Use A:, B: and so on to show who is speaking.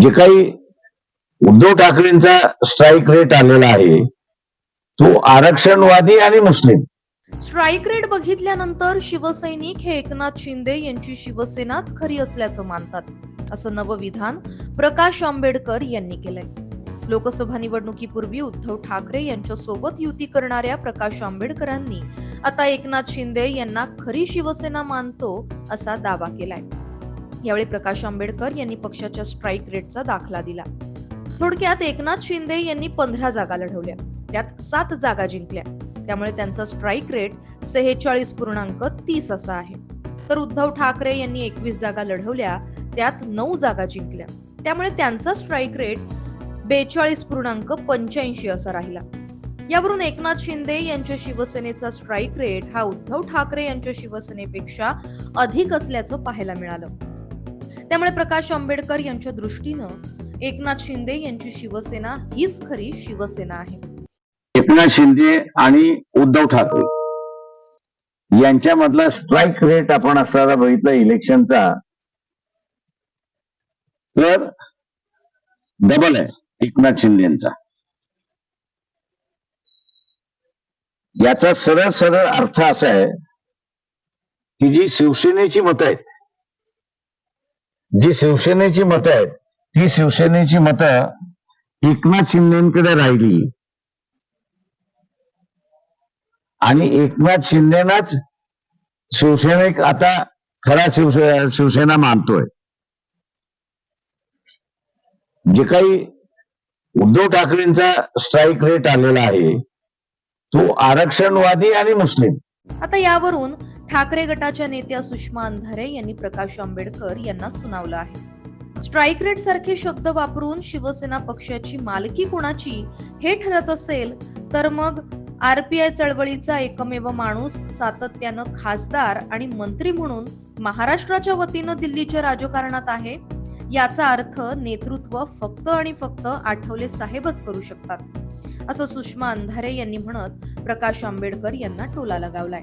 A: जे काही Uddhav ठाकरेंचा strike rate आलेला आहे तो आरक्षणवादी आणि मुस्लिम.
B: स्ट्राईक रेट बघितल्यानंतर शिवसैनिक हे एकनाथ शिंदे यांची शिवसेनाच खरी असल्याचं मानतात असं नवविधान प्रकाश आंबेडकर यांनी केलंय. लोकसभा निवडणुकीपूर्वी उद्धव ठाकरे यांच्या सोबत युती करणाऱ्या प्रकाश आंबेडकरांनी आता एकनाथ शिंदे यांना खरी शिवसेना मानतो असा दावा केलाय. यावेळी प्रकाश आंबेडकर यांनी पक्षाच्या स्ट्राईक रेटचा दाखला दिला. थोडक्यात एकनाथ शिंदे यांनी पंधरा जागा लढवल्या. त्यात सात जागा जिंकल्या. त्यामुळे त्यांचा स्ट्राईक रेट सेहेचाळीस पूर्णांक तीस असा आहे. तर उद्धव ठाकरे यांनी एकवीस जागा लढवल्या त्यात नऊ जागा जिंकल्या. त्यामुळे त्यांचा स्ट्राईक रेट बेचाळीस पूर्णांक पंच्याऐंशी असा राहिला. यावरून एकनाथ शिंदे यांच्या शिवसेनेचा स्ट्राईक रेट हा उद्धव ठाकरे यांच्या शिवसेनेपेक्षा अधिक असल्याचं पाहायला मिळालं. त्यामुळे प्रकाश आंबेडकर यांच्या दृष्टीनं एकनाथ शिंदे यांची शिवसेना हीच खरी शिवसेना आहे.
A: एकनाथ शिंदे आणि उद्धव ठाकरे यांच्यामधला स्ट्राईक रेट आपण असताना बघितलं इलेक्शनचा तर डबल आहे एकनाथ शिंदे यांचा याचा सरळ सरळ अर्थ असा आहे की जी शिवसेनेची मतं आहेत जी शिवसेनेची मतं आहेत ती शिवसेनेची मतं एकनाथ शिंदेकडे राहिली. आणि एकनाथ शिंदेनाच शिवसेनेक आता खरा शिवसे शिवसेना मानतोय. जे काही उद्धव ठाकरेंचा स्ट्राईक रेट आलेला आहे तो आरक्षणवादी आणि मुस्लिम.
B: आता यावरून ठाकरे गटाच्या नेत्या सुषमा अंधारे यांनी प्रकाश आंबेडकर यांना सुनावलं आहे. स्ट्राईक रेट सारखे शब्द वापरून शिवसेना पक्षाची मालकी कोणाची हे ठरत असेल तर मग आरपीआय चळवळीचा एकमेव माणूस सातत्यानं खासदार आणि मंत्री म्हणून महाराष्ट्राच्या वतीनं दिल्लीच्या राजकारणात आहे याचा अर्थ नेतृत्व फक्त आणि फक्त आठवले साहेबच करू शकतात. असं सुषमा अंधारे यांनी म्हणत प्रकाश आंबेडकर यांना टोला लगावलाय.